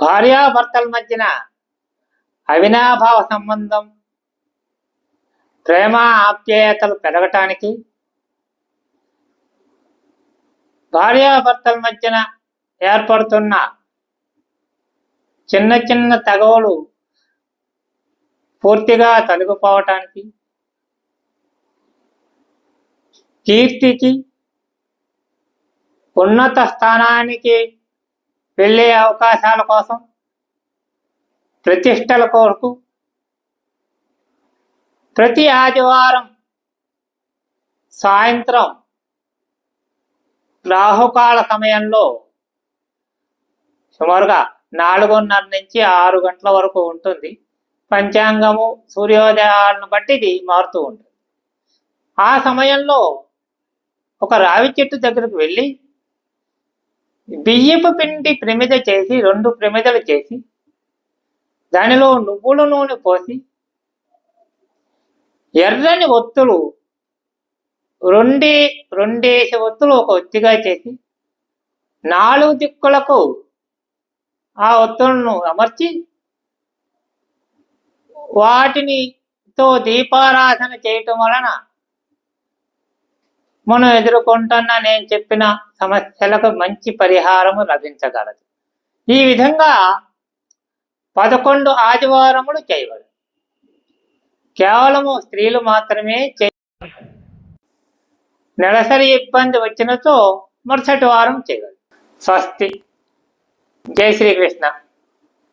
భార్యాభర్తల మధ్యన అవినాభావ సంబంధం ప్రేమ ఆప్యాయతలు పెరగటానికి భార్యాభర్తల మధ్యన ఏర్పడుతున్న చిన్న చిన్న తగవలు పూర్తిగా తొలగిపోవటానికి కీర్తికి ఉన్నత స్థానానికి వెళ్ళే అవకాశాల కోసం ప్రతిష్టల కొరకు ప్రతి ఆదివారం సాయంత్రం రాహుకాల సమయంలో సుమారుగా నాలుగున్నర నుంచి ఆరు గంటల వరకు ఉంటుంది. పంచాంగము సూర్యోదయాలను బట్టి ఇది మారుతూ ఉంటుంది. ఆ సమయంలో ఒక రావి చెట్టు దగ్గరకు వెళ్ళి బియ్యపు పిండి ప్రమిద చేసి రెండు ప్రమిదలు చేసి దానిలో నువ్వుల నూనె పోసి ఎర్రని ఒత్తులు రెండే రెండేసి ఒత్తులు ఒక ఒత్తిగా చేసి నాలుగు దిక్కులకు ఆ ఒత్తులను అమర్చి వాటిని తో దీపారాధన చేయటం వలన మనం ఎదుర్కొంటున్న నేను చెప్పిన సమస్యలకు మంచి పరిహారము లభించగలదు. ఈ విధంగా పదకొండు ఆదివారములు చేయవలదు కేవలము స్త్రీలు మాత్రమే చేయ నెలసరి ఇబ్బంది వచ్చినతో మరుసటి వారం చేయగలరు స్వస్తి. జై శ్రీకృష్ణ.